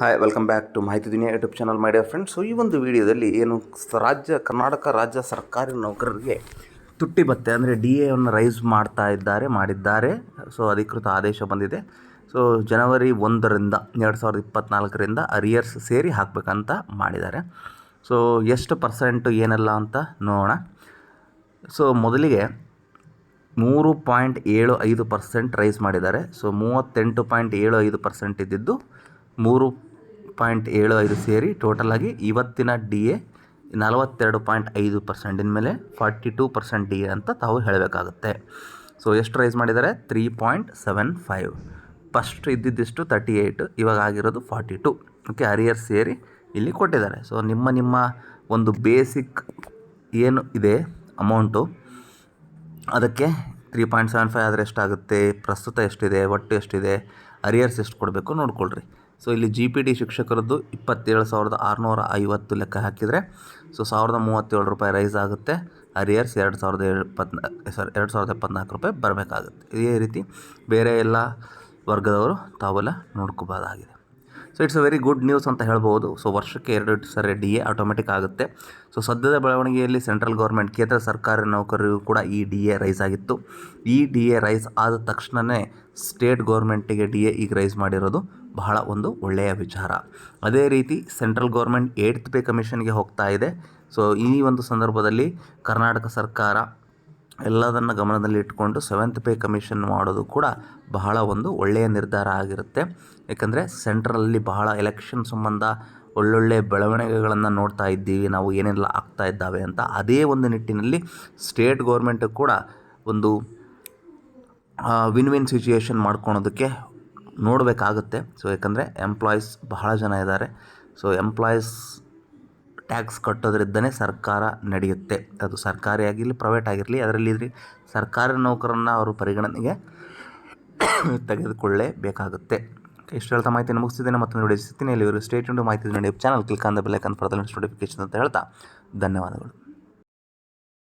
Hi welcome back to ಮಾಹಿತಿ ದುನಿಯಾ YouTube channel my dear friends so ಈ ಒಂದು ವಿಡಿಯೋದಲ್ಲಿ ಏನು ರಾಜ್ಯ, ಕರ್ನಾಟಕ ರಾಜ್ಯ ಸರ್ಕಾರಿ ನೌಕರರಿಗೆ ತುಟ್ಟಿ ಭತ್ತೆ ಅಂದರೆ ಡಿ ಎವನ್ನು ರೈಸ್ ಮಾಡ್ತಾ ಇದ್ದಾರೆ, ಮಾಡಿದ್ದಾರೆ. ಸೊ ಅಧಿಕೃತ ಆದೇಶ ಬಂದಿದೆ. ಸೊ ಜನವರಿ ಒಂದರಿಂದ ಎರಡು ಸಾವಿರದ ಇಪ್ಪತ್ತ್ನಾಲ್ಕರಿಂದ ಅರಿಯರ್ಸ್ ಸೇರಿ ಹಾಕಬೇಕಂತ ಮಾಡಿದ್ದಾರೆ. ಸೊ ಎಷ್ಟು ಪರ್ಸೆಂಟು ಏನೆಲ್ಲ ಅಂತ ನೋಡೋಣ. ಸೊ ಮೊದಲಿಗೆ ಮೂರು ಪಾಯಿಂಟ್ ಏಳು ಐದು ಪರ್ಸೆಂಟ್ ರೈಸ್ ಮಾಡಿದ್ದಾರೆ. ಸೊ ಮೂವತ್ತೆಂಟು ಪಾಯಿಂಟ್ ಏಳು ಐದು ಪರ್ಸೆಂಟ್ ಇದ್ದಿದ್ದು ಮೂರು ಪಾಯಿಂಟ್ ಏಳು ಐದು ಸೇರಿ ಟೋಟಲ್ ಆಗಿ ಇವತ್ತಿನ ಡಿ ಎ ನಲವತ್ತೆರಡು ಪಾಯಿಂಟ್ ಐದು ಪರ್ಸೆಂಟಿನ ಮೇಲೆ forty two percent D A ಅಂತ ತಾವು ಹೇಳಬೇಕಾಗುತ್ತೆ. ಸೊ ಎಷ್ಟು ರೈಸ್ ಮಾಡಿದ್ದಾರೆ? Three point seven five first ಇದ್ದಿದ್ದಿಷ್ಟು thirty eight ಇವಾಗ ಆಗಿರೋದು ಫಾರ್ಟಿ ಟು ಓಕೆ ಅರಿಯರ್ ಸೇರಿ ಇಲ್ಲಿ ಕೊಟ್ಟಿದ್ದಾರೆ. ಸೊ ನಿಮ್ಮ ನಿಮ್ಮ ಒಂದು ಬೇಸಿಕ್ ಏನು ಇದೆ ಅಮೌಂಟು ಅದಕ್ಕೆ ತ್ರೀ ಪಾಯಿಂಟ್ ಸೆವೆನ್ ಫೈವ್ ಆದರೆ ಎಷ್ಟಾಗುತ್ತೆ? ಪ್ರಸ್ತುತ ಎಷ್ಟಿದೆ? ಒಟ್ಟು ಎಷ್ಟಿದೆ? ಅರಿಯರ್ಸ್ ಎಷ್ಟು ಕೊಡಬೇಕು ನೋಡ್ಕೊಳ್ರಿ. ಸೊ ಇಲ್ಲಿ ಜಿ ಪಿ ಡಿ ಶಿಕ್ಷಕರದ್ದು ಇಪ್ಪತ್ತೇಳು ಸಾವಿರದ ಆರುನೂರ ಐವತ್ತು ಲೆಕ್ಕ ಹಾಕಿದರೆ ಸೊ ಸಾವಿರದ ಮೂವತ್ತೇಳು ರೂಪಾಯಿ ರೈಸ್ ಆಗುತ್ತೆ. ಅರಿಯರ್ಸ್ ಎರಡು ಸಾವಿರದ ಎಪ್ಪತ್ನಾ ಸಾರಿ ಎರಡು ಸಾವಿರದ ಎಪ್ಪತ್ನಾಲ್ಕು ರೂಪಾಯಿ ಬರಬೇಕಾಗುತ್ತೆ. ಇದೇ ರೀತಿ ಬೇರೆ ಎಲ್ಲ ವರ್ಗದವರು ತಾವೆಲ್ಲ ನೋಡ್ಕೋಬೋದಾಗಿದೆ so it's a very good news ಅಂತ ಹೇಳ್ಬೋದು. ಸೊ ವರ್ಷಕ್ಕೆ ಎರಡು ಸರಿ ಡಿ ಎ ಆಟೋಮೆಟಿಕ್ ಆಗುತ್ತೆ. ಸೊ ಸದ್ಯದ ಬೆಳವಣಿಗೆಯಲ್ಲಿ ಸೆಂಟ್ರಲ್ ಗೌರ್ಮೆಂಟ್ ಕೇಂದ್ರ ಸರ್ಕಾರಿ ನೌಕರರಿಗೂ ಕೂಡ ಈ ಡಿ ಎ ರೈಸ್ ಆಗಿತ್ತು. ಈ ಡಿ ಎ ರೈಸ್ ಆದ ತಕ್ಷಣವೇ ಸ್ಟೇಟ್ ಗೌರ್ಮೆಂಟಿಗೆ ಡಿ ಎ ಈಗ ರೈಸ್ ಮಾಡಿರೋದು ಬಹಳ ಒಂದು ಒಳ್ಳೆಯ ವಿಚಾರ. ಅದೇ ರೀತಿ ಸೆಂಟ್ರಲ್ ಗೌರ್ಮೆಂಟ್ ಏಯ್ಟ್ ಪೇ ಕಮಿಷನ್ಗೆ ಹೋಗ್ತಾ ಇದೆ. ಸೊ ಈ ಒಂದು ಸಂದರ್ಭದಲ್ಲಿ ಕರ್ನಾಟಕ ಸರ್ಕಾರ ಎಲ್ಲದನ್ನು ಗಮನದಲ್ಲಿ ಇಟ್ಕೊಂಡು ಸೆವೆಂತ್ ಪೇ ಕಮಿಷನ್ ಮಾಡೋದು ಕೂಡ ಬಹಳ ಒಂದು ಒಳ್ಳೆಯ ನಿರ್ಧಾರ ಆಗಿರುತ್ತೆ. ಏಕೆಂದರೆ ಸೆಂಟ್ರಲ್ಲಿ ಬಹಳ ಎಲೆಕ್ಷನ್ ಸಂಬಂಧ ಒಳ್ಳೊಳ್ಳೆ ಬೆಳವಣಿಗೆಗಳನ್ನು ನೋಡ್ತಾ ಇದ್ದೀವಿ, ನಾವು ಏನೆಲ್ಲ ಆಗ್ತಾ ಇದ್ದಾವೆ ಅಂತ ಅದೇ ಒಂದು ನಿಟ್ಟಿನಲ್ಲಿ ಸ್ಟೇಟ್ ಗೌರ್ಮೆಂಟು ಕೂಡ ಒಂದು ವಿನ್ ವಿನ್ ಸಿಚುಯೇಷನ್ ಮಾಡ್ಕೊಳೋದಕ್ಕೆ ನೋಡಬೇಕಾಗುತ್ತೆ. ಸೊ ಯಾಕಂದರೆ ಎಂಪ್ಲಾಯೀಸ್ ಬಹಳ ಜನ ಇದ್ದಾರೆ. ಸೊ ಎಂಪ್ಲಾಯೀಸ್ ಟ್ಯಾಕ್ಸ್ ಕಟ್ಟೋದ್ರಿಂದನೇ ಸರ್ಕಾರ ನಡೆಯುತ್ತೆ. ಅದು ಸರ್ಕಾರಿ ಆಗಿರಲಿ, ಪ್ರೈವೇಟ್ ಆಗಿರಲಿ, ಅದರಲ್ಲಿ ಸರ್ಕಾರಿ ನೌಕರನ್ನ ಅವರು ಪರಿಗಣನೆಗೆ ತೆಗೆದುಕೊಳ್ಳೇಬೇಕಾಗುತ್ತೆ ಇಷ್ಟು ಹೇಳ್ತಾ ಮಾಹಿತಿ ಮುಗಿಸ್ತಿದ್ದೇನೆ ಮತ್ತೊಂದು ವಿಡಿಯೋ ಸಿಗ್ತೀನಿ. ಇಲ್ಲಿ ಇವರು ಸ್ಟೇಟ್ ಮಾಹಿತಿ ನಡೆಯುವ channel click on the bell notification ಅಂತ ಹೇಳ್ತಾ ಧನ್ಯವಾದಗಳು.